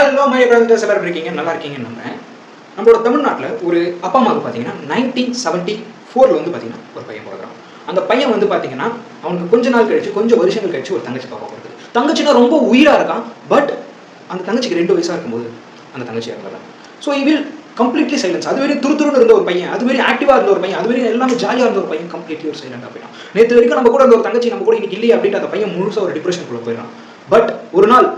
Hello my brothers எல்லாரும் இருக்கீங்க? நல்லா இருக்கீங்க நம்புறேன் நம்மளோட தமிழ்நாட்டில் ஒரு அப்பா அம்மாவுக்கு பார்த்தீங்கன்னா நைன்டீன் செவன்ட்டி ஃபோரில் வந்து பார்த்தீங்கன்னா ஒரு பையன் பிறகுறான் அந்த பையன் வந்து பார்த்தீங்கன்னா அவனுக்கு கொஞ்ச நாள் கழிச்சு கொஞ்சம் வருஷங்கள் கழிச்சு ஒரு தங்கச்சி பாப்பா பிறகுது தங்கச்சினா ரொம்ப உயிராக இருக்கான். பட் அந்த தங்கச்சிக்கு ரெண்டு வயசாக இருக்கும்போது அந்த தங்கச்சி இறந்துடுறாங்க so I will completely silence அது வரையும் துரு துருன்னு இருந்த ஒரு பையன். அது வரையும் ஆக்டிவாக இருந்த ஒரு பையன். அது வரையும் எல்லாமே ஜாலியாக இருந்த ஒரு பையன் கம்ப்ளீட்லி ஒரு சைலண்டாக போயிடும் நேற்று வரைக்கும் நம்ம கூட இருந்த ஒரு தங்கச்சி நம்ம கூட இன்னைக்கு இல்லையே அப்படின்ட்டு அந்த பையன் முழுசாக ஒரு டிப்ரெஷனுக்குள்ளே போயிடும் பட் ஒரு நாள்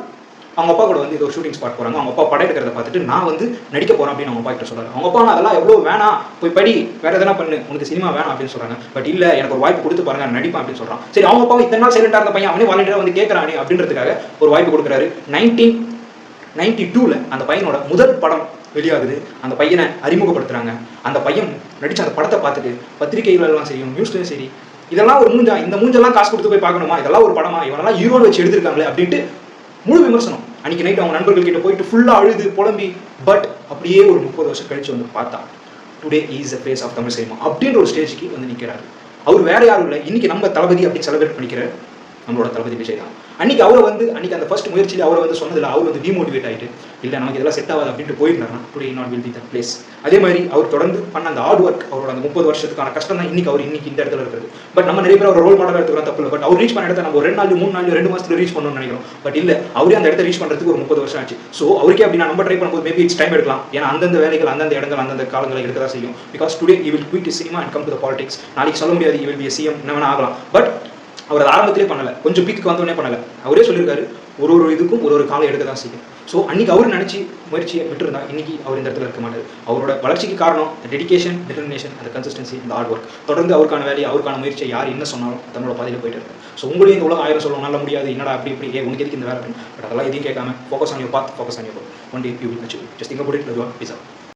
அவங்க அப்பா கூட வந்து இது ஒரு ஷூட்டிங் ஸ்பாட் போகிறாங்க அவங்க அப்பா படம் எடுக்கிறத பார்த்துட்டு நான் வந்து நடிக்க போறேன் அப்படின்னு அவங்க அப்பா கிட்ட சொல்றாங்க அவங்க அப்பா நான் அதெல்லாம் எவ்வளோ வேணாம். போய் படி. வேற எதனா பண்ணு. உனக்கு சினிமா வேணாம் அப்படின்னு சொல்றாங்க. பட் இல்லை எனக்கு ஒரு வாய்ப்பு கொடுத்து பாருங்க. நான் நடிப்பேன் அப்படின்னு சொல்றான். சரி அவங்க அப்பா இத்தனை நாள் சைலண்டா இருந்த பையன் அவனே வாலண்டியரா வந்து கேட்கறானே அப்படின்றதுக்காக ஒரு வாய்ப்பு கொடுக்குறாரு. நைன்டீன் நைன்டி டூவில் அந்த பையனோட முதல் படம் வெளியாகுது. அந்த பையனை அறிமுகப்படுத்துறாங்க. அந்த பையன் நடிச்ச அந்த படத்தை பார்த்துட்டு பத்திரிகைகளெல்லாம் சரி நியூஸ்லையும் சரி இதெல்லாம் ஒரு மூஞ்சா இந்த மூஞ்செல்லாம் காசு கொடுத்து போய் பார்க்கணுமா? இதெல்லாம் ஒரு படமா? இவனெல்லாம் ஹீரோன்னு வச்சு எடுத்திருக்காங்களே அப்படின்ட்டு முழு விமர்சனம். அன்னைக்கு நைட் அவங்க நண்பர்கள் கிட்ட போயிட்டு ஃபுல்லாக அழுது புலம்பி பட் அப்படியே ஒரு முப்பது வருஷம் கழிச்சு வந்து பார்த்தா today is a place of Tamil cinema அப்படின்ற ஒரு ஸ்டேஜுக்கு வந்து நிற்கிறாரு அவர் வேற யாரும் இல்லை. இன்னைக்கு நம்ம தளபதி அப்படின்னு செலிப்ரேட் பண்ணிக்கிற நம்மளோட தளபதி விஜய் தான். அன்னைக்கு அவரை வந்து அன்னைக்கு அந்த ஃபர்ஸ்ட் முயற்சியில் அவரை வந்து சொன்னதில்லை அவர் வந்து டிமோட்டிவேட் ஆயிட்டு இல்லை நமக்கு இதெல்லாம் செட் ஆகாது அப்படின்ட்டு போயிருந்தாருன்னா today not will be the place அதே மாதிரி அவர் தொடர்ந்து பண்ண அந்த ஹார்ட் ஒர்க் அவரோட அந்த முப்பது வருஷத்துக்கான கஷ்டம் தான் இன்னைக்கு அவர் இன்னைக்கு இந்த இடத்துல இருக்கிறது. பட் நம்ம நிறைய பேர் அவர் ரோல் மாடலாக எடுத்துக்கிறோம் தப்பு இல்லை. பட் அவர் ரீச் பண்ண இடத்த நம்ம ஒரு ரெண்டு நாள் மூணு நாள் ரெண்டு மாசத்துல ரீச் பண்ணணும்னு நினைக்கிறோம். பட் இல்லை அவரே அந்த இடத்த ரீச் பண்ணுறதுக்கு ஒரு முப்பது வருஷம் ஆச்சு. ஸோ அவருக்கே அப்படி நம்ம ட்ரை பண்ணும்போது மேபி இட்ஸ் டைம் எடுக்கலாம். ஏன்னா அந்தந்த வேலைகள் அந்தந்த இடங்கள் அந்தந்த காலங்களை எடுக்க தான் செய்யும். Because today I will quit cinema and come to the politics நாளைக்கு சொல்ல முடியாது இ வில் பி சிஎம் என்ன வேணா ஆகலாம். பட் அவர் அதை ஆரம்பத்திலே பண்ணலை. கொஞ்சம் பீக்கு வந்தோடனே பண்ணலை. அவரே சொல்லியிருக்காரு ஒரு ஒரு இதுக்கும் ஒரு ஒரு காலம் எடுக்க தான் செய்யும். ஸோ அன்னைக்கு அவர் நினச்சி முயற்சியை விட்டுருந்தா இன்னைக்கு அவர் இந்த இடத்துல இருக்க மாட்டார். அவரோட வளர்ச்சிக்கு காரணம் டெடிகேஷன் டிட்டர்மினேஷன் அந்த கன்சிஸ்டன்சி இந்த ஹார்ட் ஒர்க் தொடர்ந்து அவருக்கான வேலையை அவருக்கான முயற்சியை யார் என்ன சொன்னாலும் தன்னோட பாதையில் போயிட்டு இருக்கு ஸோ உங்களையும் இந்த உலகம் ஆயிரம் சொல்லணும் நல்ல முடியாது என்னடா அப்படி இப்படி ஏ உனக்கு எதுக்கு இந்த வேலை அப்படின்னு. பட் அதெல்லாம் எதையும் கேட்காம focus on you path focus on you one day you will achieve just think about it love you